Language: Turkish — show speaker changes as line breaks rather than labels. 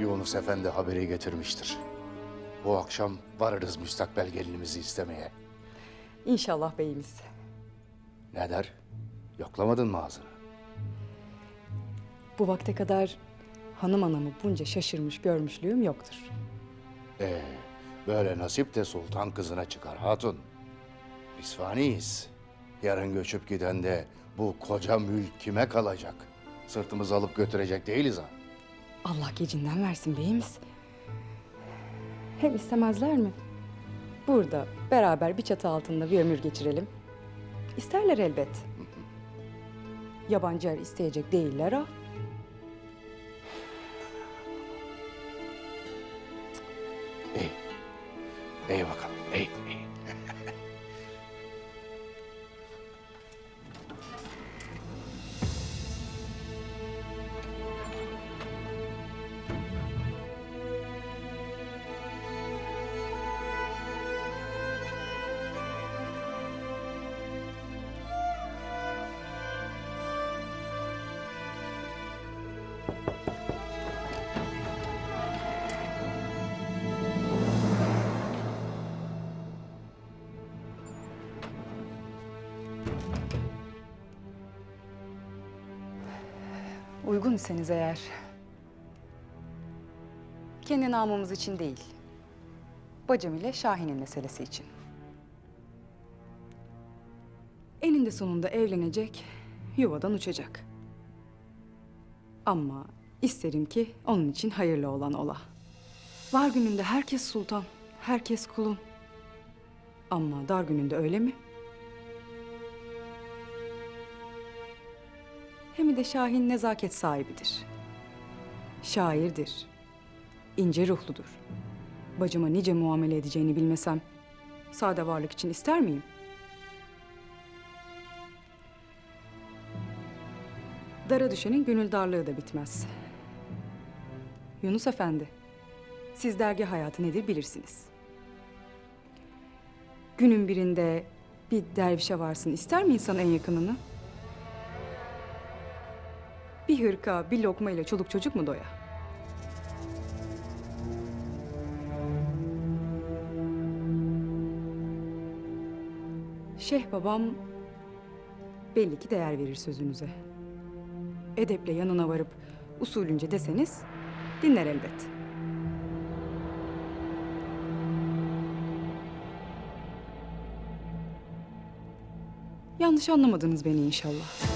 Yunus Efendi haberi getirmiştir. Bu akşam varırız müstakbel gelinimizi istemeye.
İnşallah beyimiz.
Ne der? Yoklamadın mı ağzını?
Bu vakte kadar hanım anamı bunca şaşırmış görmüşlüğüm yoktur.
Ee, böyle nasip de sultan kızına çıkar hatun. Biz faniyiz. Yarın göçüp giden de bu koca mülk kime kalacak? Sırtımızı alıp götürecek değiliz ha.
Allah gecinden versin beyimiz. Hem istemezler mi? Burada beraber bir çatı altında bir ömür geçirelim. İsterler elbet. Yabancı yer isteyecek değiller ha.
İyi. İyi bakalım. İyi,
Uygun iseniz eğer. Kendi namımız için değil. Bacım ile Şahin'in meselesi için. Eninde sonunda evlenecek, yuvadan uçacak. Ama isterim ki onun için hayırlı olan ola. Var gününde herkes sultan, herkes kulun. Ama dar gününde öyle mi? Hem de Şahin nezaket sahibidir. Şairdir. ince ruhludur. Bacıma nice muamele edeceğini bilmesem, sade varlık için ister miyim? Dara düşenin gönül darlığı da bitmez. Yunus Efendi, siz dergi hayatı nedir bilirsiniz. Günün birinde bir dervişe varsın ister mi insan en yakınını? Hırka, bir lokma ile çoluk çocuk mu doya? Şeyh babam belli ki değer verir sözünüze. Edeple yanına varıp usulünce deseniz dinler elbet. Yanlış anlamadınız beni inşallah.